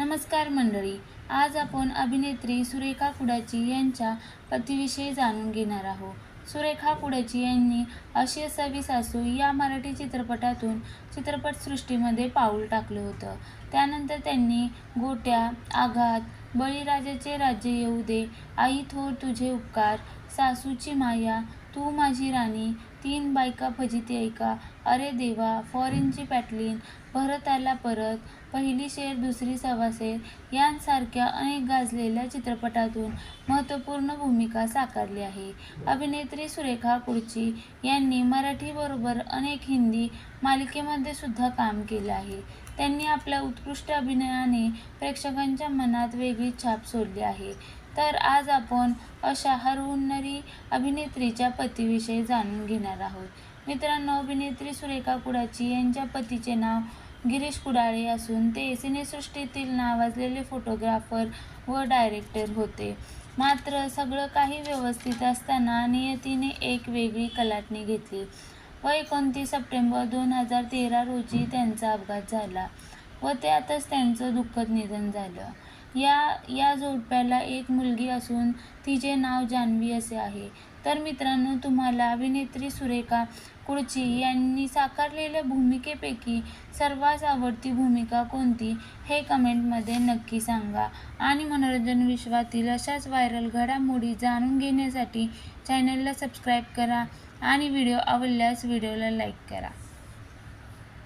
नमस्कार मंडळी आज आपण अभिनेत्री सुरेखा कुडाची यांच्या पतीविषयी जाणून घेणार आहोत. सुरेखा कुडाची यांनी अशी असावी सासू या मराठी चित्रपटातून चित्रपटसृष्टीमध्ये पाऊल टाकलं होतं. त्यानंतर त्यांनी गोट्या आघात बळीराजाचे राज्य येऊ दे. आई थोर तुझे उपकार. सासूची माया. तू माझी राणी. तीन बायका फजिती ऐका. अरे देवा फॉरेनची पॅटलीन. परत आला परत. पहिली शेर दुसरी सवासेर यांसारख्या अनेक गाजलेल्या चित्रपटातून महत्त्वपूर्ण भूमिका साकारली आहे. अभिनेत्री सुरेखा कुडची यांनी मराठीबरोबर अनेक हिंदी मालिकेमध्ये सुद्धा काम केलं आहे. त्यांनी आपल्या उत्कृष्ट अभिनयाने प्रेक्षकांच्या मनात वेगळी छाप सोडली आहे. तर आज आपण अशा हरहुन्नरी अभिनेत्रीच्या पतीविषयी जाणून घेणार आहोत. मित्रांनो अभिनेत्री सुरेखा कुडाची यांच्या पतीचे नाव गिरीश कुडाळे असून ते सिनेसृष्टीतील नावाजलेले फोटोग्राफर व डायरेक्टर होते. मात्र सगळं काही व्यवस्थित असताना नियतीने एक वेगळी कलाटणी घेतली. व एकोणतीस सप्टेंबर दोन हजार तेरा रोजी त्यांचा अपघात झाला व त्यातच त्यांचं दुःखद निधन झालं. या या जोडप्याला एक मुलगी असून तिचे नाव जान्हवी असे आहे. तर मित्रांनो तुम्हाला अभिनेत्री सुरेखा कुडची यांनी साकारलेल्या भूमिकेपैकी सर्वात आवडती भूमिका कोणती हे कमेंटमध्ये नक्की सांगा. आणि मनोरंजन विश्वातील अशाच व्हायरल घडामोडी जाणून घेण्यासाठी चॅनलला सबस्क्राईब करा. आणि व्हिडिओ आवडल्यास व्हिडिओला लाईक करा.